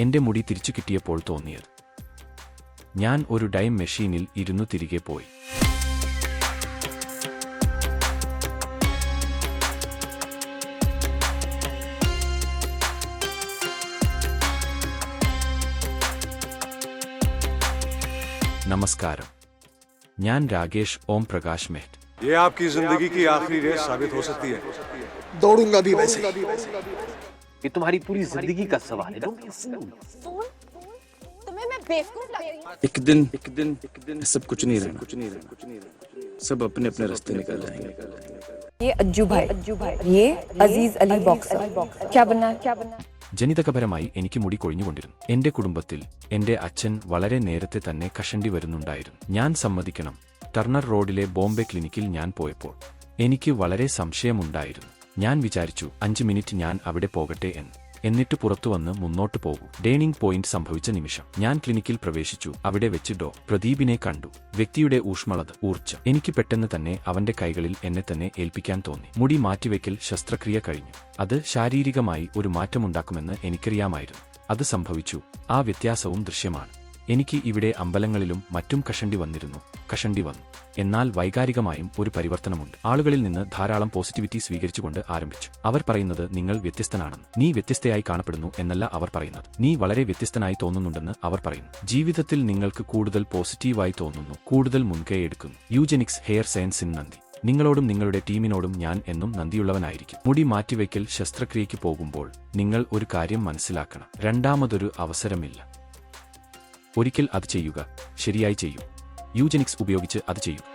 എന്റെ മുടി തിരിച്ചു കിട്ടിയപ്പോൾ തോന്നിയത് ഞാൻ ഒരു ഡൈം മെഷീനിൽ ഇരുന്നു തിരികെ പോയി നമസ്കാരം ഞാൻ രാകേഷ് ഓം പ്രകാശ് മെഹ്റ്റ് ये आपकी जिंदगी की आखिरी रेस साबित हो सकती है दौड़ूंगा भी वैसे ये तुम्हारी पूरी जिंदगी का सवाल है Don't be a fool. Phone तुम्हें मैं बेवकूफ लग रही हूँ एक दिन एक दिन एक दिन सब कुछ नहीं रहना कुछ नहीं रहना कुछ नहीं रहना सब अपने अपने रास्ते निकल जाएंगे ये अज्जू भाई अज्जू भाई ये अजीज अली बॉक्सर क्या बनना है क्या बनना है ജനിതകപരമായി എനിക്ക് മുടി കൊഴിഞ്ഞുകൊണ്ടിരുന്നു എന്റെ കുടുംബത്തിൽ എന്റെ അച്ഛൻ വളരെ നേരത്തെ തന്നെ കഷണ്ടി വരുന്നുണ്ടായിരുന്നു ഞാൻ സമ്മതിക്കണം ടർണർ റോഡിലെ ബോംബെ ക്ലിനിക്കിൽ ഞാൻ പോയപ്പോൾ എനിക്ക് വളരെ സംശയമുണ്ടായിരുന്നു ഞാൻ വിചാരിച്ചു അഞ്ച് മിനിറ്റ് ഞാൻ അവിടെ പോകട്ടെ എന്ന്. എന്നിട്ട് പുറത്തുവന്ന് മുന്നോട്ട് പോകൂ. ഡേണിംഗ് പോയിന്റ് സംഭവിച്ച നിമിഷം. ഞാൻ ക്ലിനിക്കിൽ പ്രവേശിച്ചു. അവിടെ വെച്ച് ഡോ. പ്രദീപിനെ കണ്ടു. വ്യക്തിയുടെ ഊഷ്മളത ഊർജം. എനിക്ക് പെട്ടെന്ന് തന്നെ അവന്റെ കൈകളിൽ എന്നെ തന്നെ ഏൽപ്പിക്കാൻ തോന്നി. മുടി മാറ്റിവെക്കൽ ശസ്ത്രക്രിയ കഴിഞ്ഞു. അത് ശാരീരികമായി ഒരു മാറ്റമുണ്ടാക്കുമെന്ന് എനിക്കറിയാമായിരുന്നു. അത് സംഭവിച്ചു. ആ വ്യത്യാസവും ദൃശ്യമാണ്. എനിക്ക് ഇവിടെ അമ്പലങ്ങളിലും മറ്റും കഷണ്ടി വന്നിരുന്നു. കഷണ്ടി വന്നു. എന്നാൽ വൈകാരികമായും ഒരു പരിവർത്തനമുണ്ട്. ആളുകളിൽ നിന്ന് ധാരാളം പോസിറ്റിവിറ്റി സ്വീകരിച്ചുകൊണ്ട് ആരംഭിച്ചു. അവർ പറയുന്നത് നിങ്ങൾ വ്യത്യസ്തനാണെന്ന്. നീ വ്യത്യസ്തയായി കാണപ്പെടുന്നു എന്നല്ല അവർ പറയുന്നത്. നീ വളരെ വ്യത്യസ്തനായി തോന്നുന്നുണ്ടെന്ന് അവർ പറയുന്നു. ജീവിതത്തിൽ നിങ്ങൾക്ക് കൂടുതൽ പോസിറ്റീവായി തോന്നുന്നു. കൂടുതൽ മുൻകൈ യൂജനിക്സ് ഹെയർ സയൻസിൻ നന്ദി. നിങ്ങളോടും നിങ്ങളുടെ ടീമിനോടും ഞാൻ എന്നും നന്ദിയുള്ളവനായിരിക്കും. മുടി മാറ്റിവെക്കൽ ശസ്ത്രക്രിയയ്ക്ക് പോകുമ്പോൾ നിങ്ങൾ ഒരു കാര്യം മനസ്സിലാക്കണം. രണ്ടാമതൊരു അവസരമില്ല. ഒരിക്കൽ അത് ചെയ്യുക. ശരിയായി ചെയ്യൂ. യൂജനിക്സ് ഉപയോഗിച്ച് അത് ചെയ്യൂ.